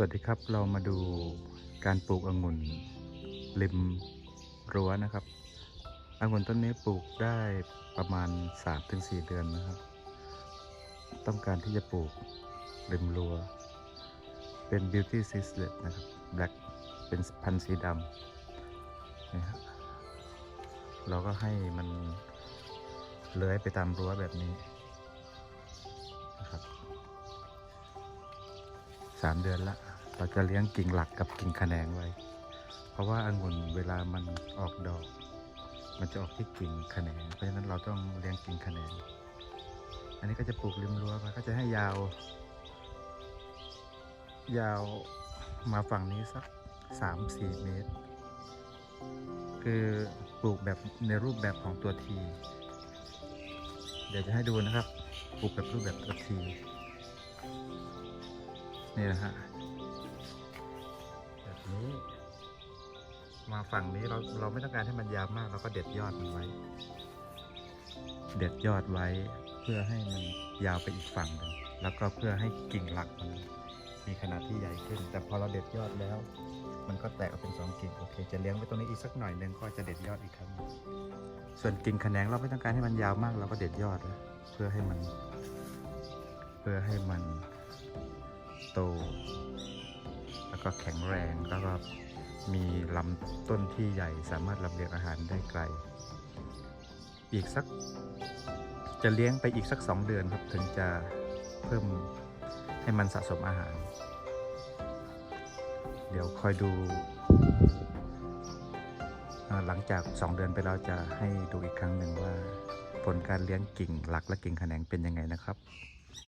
สวัสดีครับเรามาดูการปลูกองุ่นริมรั้วนะครับองุ่นต้นนี้ปลูกได้ประมาณ 3-4 เดือนนะครับ ต้องการที่จะปลูกริมรั้ว เป็น beauty seedlet นะครับ black เป็นพันธุ์สีดำนะฮะเราก็ให้มันเลื้อยไปตามรั้วแบบนี้นะครับสามเดือนละ เราจะเลี้ยงกิ่งหลักกับกิ่งแขนงไว้ เพราะว่าองุ่นเวลามันออกดอก มันจะออกที่กิ่งแขนง เพราะฉะนั้นเราต้องเลี้ยงกิ่งแขนง อันนี้ก็จะปลูกริมรั้วไปก็จะให้ยาว ยาวมาฝั่งนี้สักสามสี่เมตร คือปลูกแบบในรูปแบบของตัวที เดี๋ยวจะให้ดูนะครับ ปลูกแบบรูปแบบตัวที นี่นะฮะ มาฝั่งนี้เราเราไม่ต้องการให้มันยาวมากเราก็เด็ดยอดมันไว้ เด็ดยอดไว้เพื่อให้มันยาวไปอีกฝั่งหนึ่งแล้วก็เพื่อให้กิ่งหลักมันมีขนาดที่ใหญ่ขึ้น แต่พอเราเด็ดยอดแล้ว มันก็แตกออกเป็นสองกิ่งโอเค จะเลี้ยงไว้ตรงนี้อีกสักหน่อยหนึ่งก็จะเด็ดยอดอีกครั้งส่วนกิ่งแขนงเราไม่ต้องการให้มันยาวมากเราก็เด็ดยอดนะเพื่อให้มัน เพื่อให้มันโต แล้วก็แข็งแรงแล้วก็ มีลำต้นที่ใหญ่สามารถลำเลียงอาหารได้ไกล อีกสัก จะเลี้ยงไปอีกสักสองเดือนครับถึงจะเพิ่มให้มันสะสมอาหาร เดี๋ยวคอยดูอ่าหลังจาก 2 เดือนไปเราจะให้ดูอีกครั้งหนึ่งว่า ผลการเลี้ยงกิ่งหลักและกิ่งแขนงเป็นยังไงนะครับ